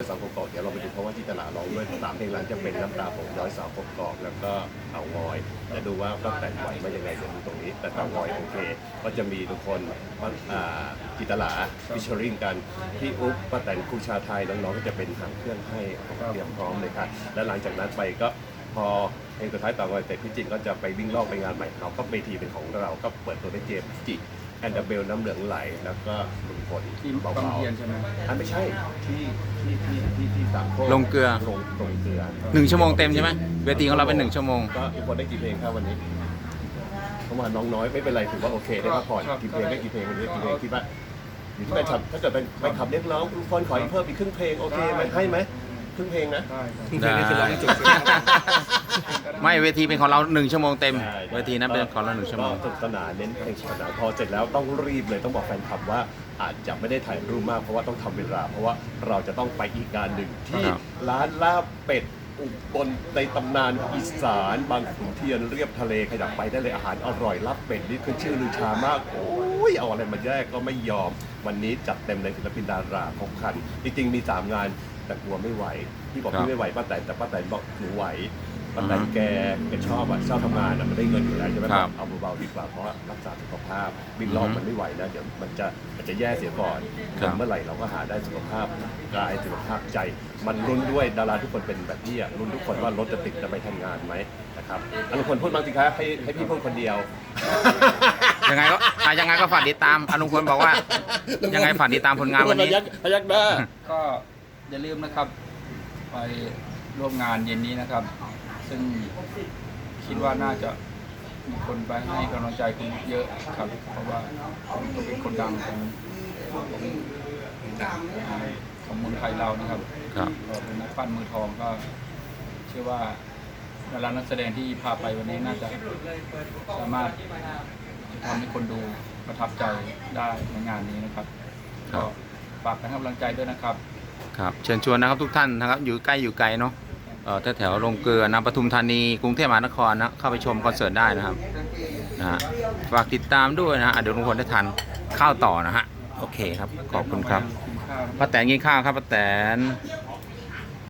สาวกกอกเดี๋ยวเราไปดูเพราะว่าที่ตลาดร้องด้วยสามเพลงหลังจะเป็นน้ำตาผมย้อยสาวกกอกแล้วก็เอางอยจะดูว่าก็แต่งไหวมายังไงเดี๋ยวดูตรงนี้ แต่เตางอยโอเค ก็จะมีทุกคนอ่าจิตลาพิชชริงกันพี่อุ๊บป้าแต่งครูชาไทยน้องๆก็จะเป็นทางเครื่องให้เตรียมพร้อมเลยค่ะและหลังจากนั้นไปก็ อเพลงสุดท้ายเตางอยเสร็จพี่จินก็จะไปวิ่งรอบไปงานใหม่เขาก็เวทีเป็นของเราก็เปิดตัวด้วยเจมส์จิแอนดาเบลน้ำเหลืองไหลแล้วก็ลุงพลที่เบาบางๆเทียนใช่ไหมอันไม่ใช่ที่ที่ที่ที่ที่สามโคกลงเกลือ ลงลงเกลือหนึ่งชั่วโมงเต็มใช่ไหมเวทีของเราเป็นหนึ่งชั่วโมง ก็ทุกคนได้กี่เพลงครับวันนี้ประมาณน้องน้อยไม่เป็นไรถือว่าโอเคได้พักผ่อนครับกี่เพลงได้กี่เพลงวันนี้กี่เพลงคิดว่าอยู่ที่แฟนคลับถ้าเกิดเป็นแฟนคลับเรียกร้องทุกคนขออีกเพิ่มอีกครึ่งเพลงโอเคไหมให้ไหมครึ่งเพลงนะ ได้ครับได้ ไม่เวทีเป็นของเราหนึ่งชั่วโมงเต็ม ใช่เวทีนั้นเป็นของเราหนึ่งชั่วโมง ก็สนุกสนานเน้นเพลงสนุกสนานพอเสร็จแล้วต้องรีบเลยต้องบอกแฟนคลับว่าอาจจะไม่ได้ถ่ายรูปมากเพราะว่าต้องทำเวลา เพราะว่าเราจะต้องไปอีกงานหนึ่งที่ครับ ร้านลาบเป็ดอุบลในตำนานอีสานบางขุนเทียนเรียบทะเลขยับไปได้เลยอาหารอร่อยลาบเป็ดนี่คือชื่อลือชามากโอ้ยเอาอะไรมาแยกก็ไม่ยอม วันนี้จัดเต็มเลยศิลปินดาราครบครันจริงๆมีสามงานแต่กลัวไม่ไหวพี่บอกครับ พี่ไม่ไหวป้าแต่แต่ป้าแต่บอกหนูไหว ป้าแต่อือฮึแกแกชอบอะชอบทำงานอะมันได้เงินอยู่แล้วใช่ไหมครับเอาเบาๆดีกว่าเพราะว่ารักษาสุขภาพวิ่งรอบอือฮึมันไม่ไหวนะเดี๋ยวมันจะมันจะแย่เสียก่อนครับ เมื่อไหร่เราก็หาได้สุขภาพกายสุขภาพใจ มันรุนด้วยดาราทุกคนเป็นแบบพี่อะรุนทุกคนว่ารถจะติดจะไปทำงานไหมนะครับอันนคนพูดบ้างสิคะให้ให้พี่พูดคนเดียว ยังไงก็อะยังไงก็ฝากติดตามอนุพลบอกว่า ยังไงฝากติดตามผลงานวันนี้ พยักพยักหน้า ก็อย่าลืมนะครับ ไปร่วมงานเย็นนี้นะครับ ซึ่งคิดว่าน่าจะมีคนไปให้กำลังใจคุณเยอะครับ เพราะว่าคุณก็เป็นคนดังของของของเมืองไทยเรานะครับครับก็เป็นนักปั้นมือทองก็ เชื่อว่าดารานักแสดงที่พาไปวันนี้น่าจะสามารถทำให้คนดูประทับใจได้ในงานนี้นะครับครัก็บฝากเป็นกำลังใจด้วยนะครับ ครับ เชิญชวนนะครับทุกท่านนะครับ อยู่ใกล้อยู่ไกลเนาะเอ่อ แถวๆโรงเกลือนะปทุมธานีกรุงเทพมหานครนะเข้าไปชมคอนเสิร์ตได้นะครับนะฝากติดตามด้วยนะเดี๋ยวลุงพลได้ทานข้าวต่อนะฮะโอเคครับขอบคุณครับป้าแตนกินข้าวครับป้าแตน